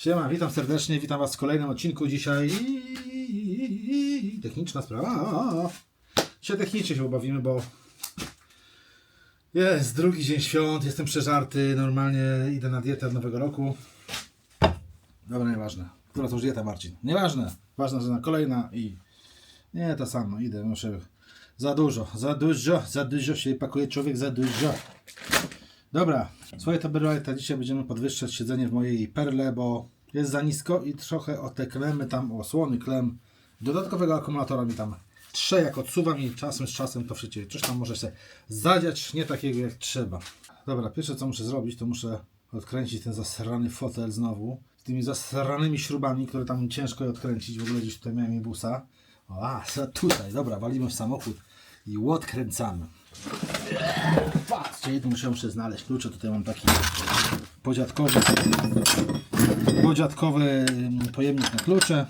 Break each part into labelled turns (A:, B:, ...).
A: Siema, witam serdecznie, witam Was w kolejnym odcinku. Dzisiaj techniczna sprawa. Dzisiaj technicznie się pobawimy, bo jest drugi dzień świąt, jestem przeżarty, normalnie idę na dietę od nowego roku. Dobra, nieważne. Która to już dieta, Marcin? Nieważne. Ważne, że na kolejna i nie to samo, idę, muszę... Za dużo, za dużo, za dużo się pakuje człowiek, za dużo. Dobra, swoje taberajta dzisiaj będziemy podwyższać siedzenie w mojej perle, bo jest za nisko i trochę o te klemy tam, o słony klem, dodatkowego akumulatora mi tam trze, jak odsuwam i czasem z czasem to przecież coś tam może się zadziać, nie takiego jak trzeba. Dobra, pierwsze co muszę zrobić, to muszę odkręcić ten zasrany fotel znowu, z tymi zasranymi śrubami, które tam ciężko je odkręcić, w ogóle gdzieś tutaj miałem busa. O, a, tutaj, dobra, walimy w samochód i odkręcamy. Patrzcie, tu muszę muszę znaleźć klucze. Tutaj mam taki podziadkowy, podziadkowy mm, pojemnik na klucze.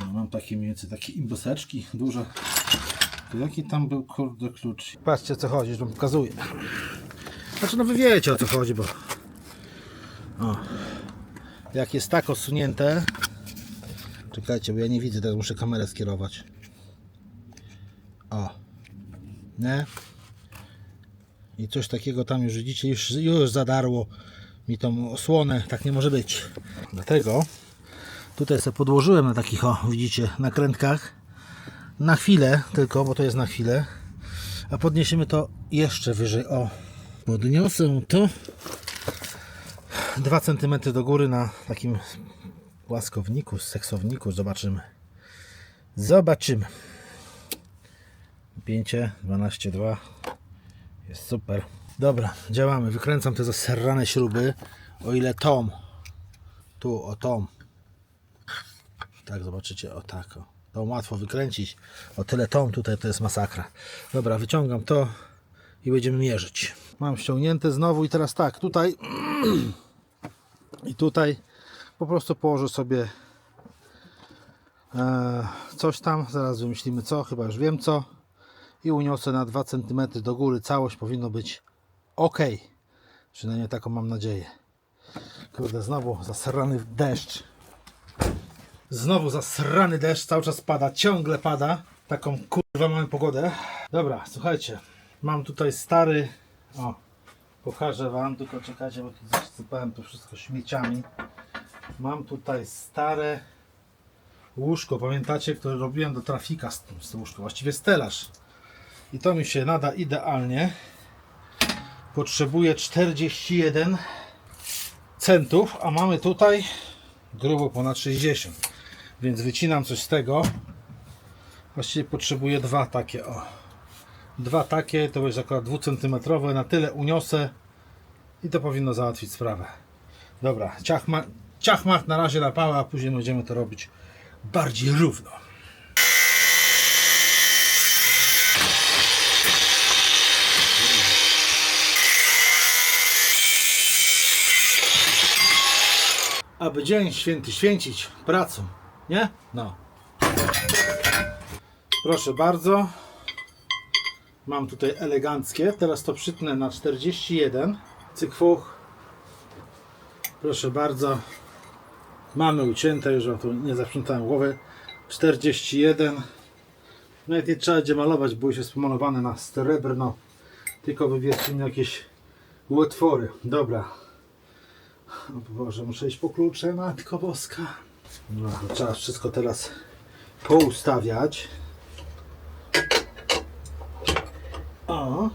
A: No, Mam takie mniej więcej takie imboseczki duże. To jaki tam był kurde klucz? Patrzcie co chodzi, że wam pokazuję. Znaczy no wy wiecie o co chodzi, bo o, jak jest tak osunięte czekajcie, bo ja nie widzę, teraz muszę kamerę skierować. O, nie? I coś takiego tam już widzicie, już, już zadarło mi tą osłonę, tak nie może być. Dlatego tutaj sobie podłożyłem na takich, o widzicie, nakrętkach. Na chwilę tylko, bo to jest na chwilę. A podniesiemy to jeszcze wyżej, o. Podniosę to 2 cm do góry na takim łaskowniku, seksowniku, zobaczymy. Zobaczymy. 5, 12, 2. Jest super. Dobra, działamy. Wykręcam te zasrane śruby. O ile tom. Tu, o tom. Tak, zobaczycie, o tak. O. To łatwo wykręcić. O tyle tom tutaj to jest masakra. Dobra, wyciągam to i będziemy mierzyć. Mam ściągnięte znowu i teraz tak, tutaj i tutaj po prostu położę sobie e, coś tam. Zaraz wymyślimy co, chyba już wiem co i uniosę na 2 cm do góry. Całość powinno być ok. Przynajmniej taką mam nadzieję. Kurde, znowu zasrany deszcz. Znowu zasrany deszcz, cały czas pada, ciągle pada. Taką kurwa mamy pogodę. Dobra, słuchajcie. Mam tutaj stary. O, pokażę wam, tylko czekajcie, bo tu zasypałem to wszystko śmieciami. Mam tutaj stare łóżko, pamiętacie, które robiłem do trafika z tym, z tym łóżką, właściwie stelaż. I to mi się nada idealnie. Potrzebuję 41 centów, a mamy tutaj grubo ponad 60. Więc wycinam coś z tego. Właściwie potrzebuję dwa takie, o. Dwa takie, to jest akurat 2 cm, na tyle uniosę i to powinno załatwić sprawę. Dobra, ciachma, ciachmach na razie na pała, a później będziemy to robić bardziej równo. Aby dzień święty święcić pracą, nie? No. Proszę bardzo. Mam tutaj eleganckie. Teraz to przytnę na 41. Cykfuch. Proszę bardzo. Mamy ucięte, już wam tu nie zaprzątałem głowy. 41. Nawet nie trzeba będzie malować, bo już jest pomalowane na srebrno. Tylko wybierzcie mi jakieś łotwory. Dobra. Boże, muszę iść po klucze, Matko Boska. No, trzeba wszystko teraz poustawiać. O.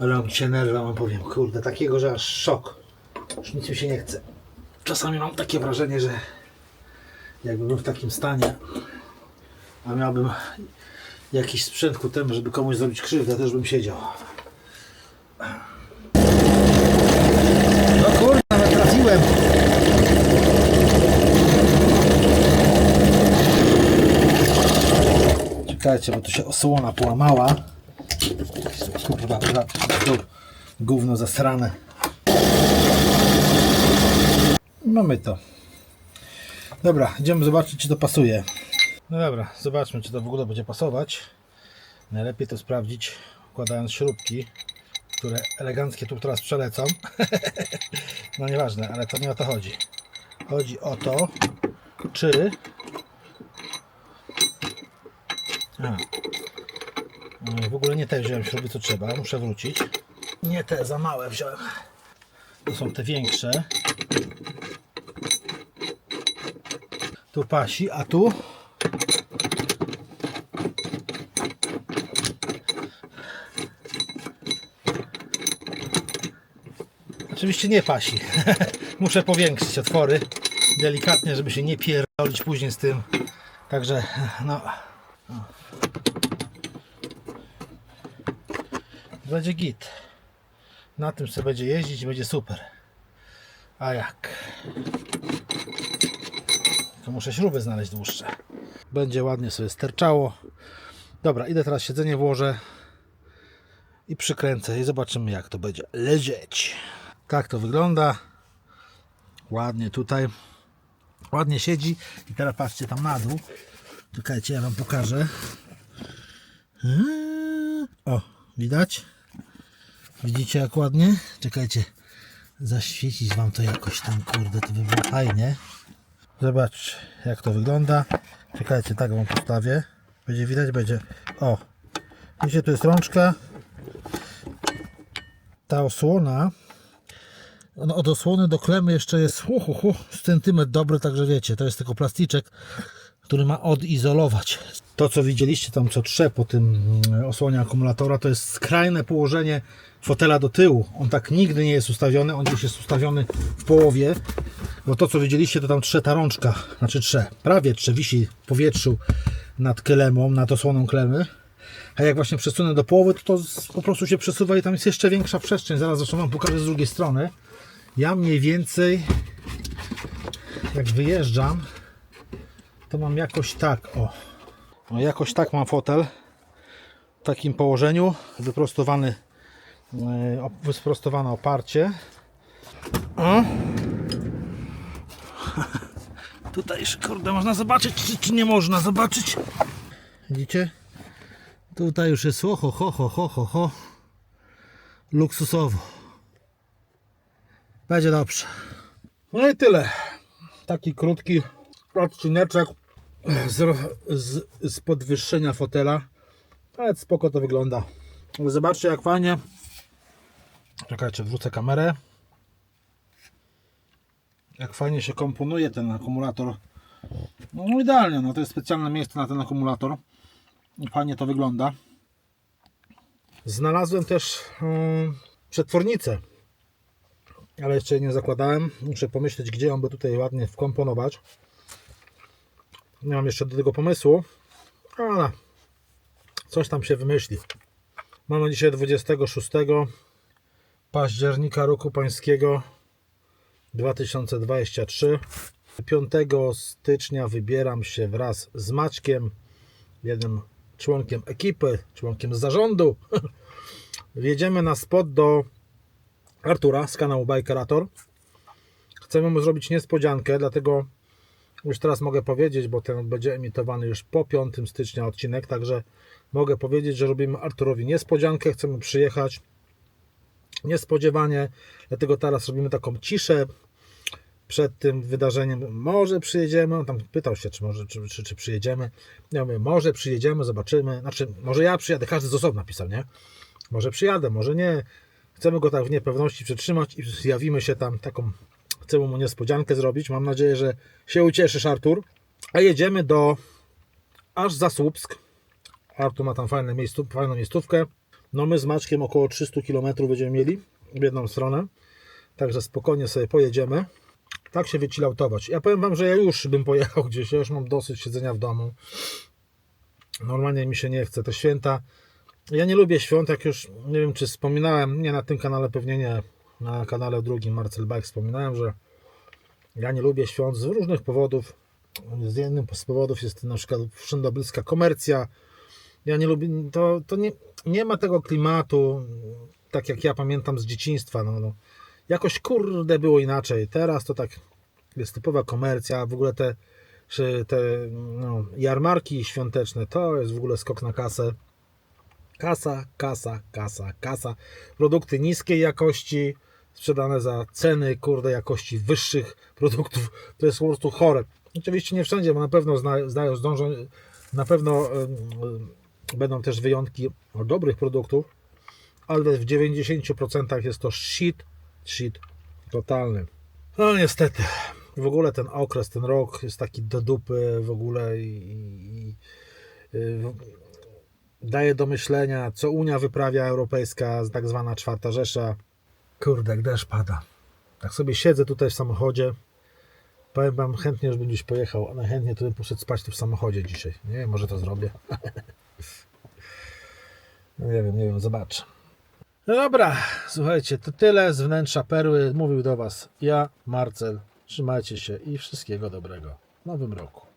A: Mam się nerwa, wam powiem, kurde, takiego, że aż szok. Już nic mi się nie chce. Czasami mam takie wrażenie, że jakbym był w takim stanie, a miałbym jakiś sprzęt ku temu, żeby komuś zrobić krzywdę, też bym siedział. No kurde, nawet trafiłem. Czekajcie, bo tu się osłona połamała. Kurwa, tu gówno zasrane. Mamy to. Dobra, idziemy zobaczyć, czy to pasuje. No dobra, zobaczmy, czy to w ogóle będzie pasować. Najlepiej to sprawdzić wkładając śrubki, które eleganckie tu teraz przelecą. no nieważne, ale to nie o to chodzi. Chodzi o to, czy... A. No, W ogóle nie te wziąłem śruby, co trzeba, muszę wrócić. Nie te, za małe wziąłem. To są te większe. Tu pasi, a tu Oczywiście nie pasi. Muszę powiększyć otwory delikatnie, żeby się nie pierdolić później z tym. Także no. Będzie git. Na tym sobie będzie jeździć i będzie super. A jak? To muszę śruby znaleźć dłuższe. Będzie ładnie sobie sterczało. Dobra, idę teraz siedzenie włożę i przykręcę i zobaczymy jak to będzie leżeć. Tak to wygląda. Ładnie tutaj. Ładnie siedzi. I teraz patrzcie tam na dół. Czekajcie, ja wam pokażę. Eee, O, widać? Widzicie jak ładnie? Czekajcie. Zaświecić wam to jakoś tam, kurde, to by było fajnie. Zobacz jak to wygląda. Czekajcie, tak wam postawię. Będzie widać, będzie. O, widzicie, tu jest rączka. Ta osłona no, od osłony do klemy jeszcze jest hu, hu, hu, centymetr dobry, także wiecie, to jest tylko plasticzek, który ma odizolować. To, co widzieliście tam, co trze po tym mm, osłonie akumulatora, to jest skrajne położenie fotela do tyłu. On tak nigdy nie jest ustawiony, on gdzieś jest ustawiony w połowie, bo to, co widzieliście, to tam trze ta rączka, znaczy trze, prawie trze, wisi w powietrzu nad klemą, nad osłoną klemy. A jak właśnie przesunę do połowy, to, to po prostu się przesuwa i tam jest jeszcze większa przestrzeń. Zaraz zresztą Wam pokażę z drugiej strony. Ja mniej więcej, jak wyjeżdżam, to mam jakoś tak, o. o jakoś tak mam fotel. W takim położeniu. Wyprostowany, e, wyprostowane oparcie. O. Tutaj kurde, można zobaczyć, czy, czy nie można zobaczyć. Widzicie? Tutaj już jest ho, ho, ho, ho, ho, ho. Luksusowo. Będzie dobrze. No i tyle. Taki krótki odcineczek z, z, z podwyższenia fotela. Ale spoko to wygląda. Zobaczcie jak fajnie. Czekajcie, wrzucę kamerę. Jak fajnie się komponuje ten akumulator. No idealnie, no to jest specjalne miejsce na ten akumulator. Fajnie to wygląda. Znalazłem też um, przetwornicę, ale jeszcze nie zakładałem. Muszę pomyśleć, gdzie ją by tutaj ładnie wkomponować. Nie mam jeszcze do tego pomysłu, ale coś tam się wymyśli. Mamy dzisiaj 26 października roku pańskiego 2023. 5 stycznia wybieram się wraz z Maćkiem, jednym członkiem ekipy, członkiem zarządu. Wjedziemy na spot do Artura z kanału Bikerator. Chcemy mu zrobić niespodziankę, dlatego już teraz mogę powiedzieć, bo ten będzie emitowany już po 5 stycznia odcinek, także mogę powiedzieć, że robimy Arturowi niespodziankę. Chcemy przyjechać niespodziewanie, dlatego teraz robimy taką ciszę przed tym wydarzeniem. Może przyjedziemy, on tam pytał się, czy, może, czy, czy, czy przyjedziemy. Ja mówię, może przyjedziemy, zobaczymy. Znaczy, może ja przyjadę, każdy z osobna napisał, nie? Może przyjadę, może nie. Chcemy go tak w niepewności przetrzymać i zjawimy się tam taką, chcemy mu niespodziankę zrobić. Mam nadzieję, że się ucieszysz, Artur. A jedziemy do aż za Słupsk. Artur ma tam fajne miejscu, fajną miejscówkę. No my z Maczkiem około 300 km będziemy mieli w jedną stronę. Także spokojnie sobie pojedziemy. Tak się wychilloutować. Ja powiem Wam, że ja już bym pojechał gdzieś. Ja już mam dosyć siedzenia w domu. Normalnie mi się nie chce. Te święta. Ja nie lubię świąt, jak już nie wiem, czy wspominałem. Nie na tym kanale, pewnie nie. Na kanale drugim Marcel Bike wspominałem, że ja nie lubię świąt z różnych powodów. Z jednym z powodów jest na przykład wszędobylska komercja. Ja nie lubię, to, to nie, nie ma tego klimatu, tak jak ja pamiętam z dzieciństwa. No, no. Jakoś kurde było inaczej. Teraz to tak jest typowa komercja. W ogóle te, te no, jarmarki świąteczne to jest w ogóle skok na kasę. Kasa, kasa, kasa, kasa. Produkty niskiej jakości, sprzedane za ceny, kurde, jakości wyższych produktów. To jest po prostu chore. Oczywiście nie wszędzie, bo na pewno zna, zdają, zdążą, na pewno będą też wyjątki dobrych produktów, ale w 90% jest to shit, shit totalny. No niestety, w ogóle ten okres, ten rok jest taki do dupy w ogóle i, i, i daje do myślenia, co Unia wyprawia europejska, tak zwana czwarta Rzesza. Kurde, deszcz pada. Tak sobie siedzę tutaj w samochodzie. Powiem wam, chętnie już bym gdzieś pojechał, a najchętniej to bym poszedł spać tu w samochodzie dzisiaj. Nie wiem, może to zrobię. No nie wiem, nie wiem, zobaczę. No dobra, słuchajcie, to tyle z wnętrza perły. Mówił do Was ja, Marcel. Trzymajcie się i wszystkiego dobrego w nowym roku.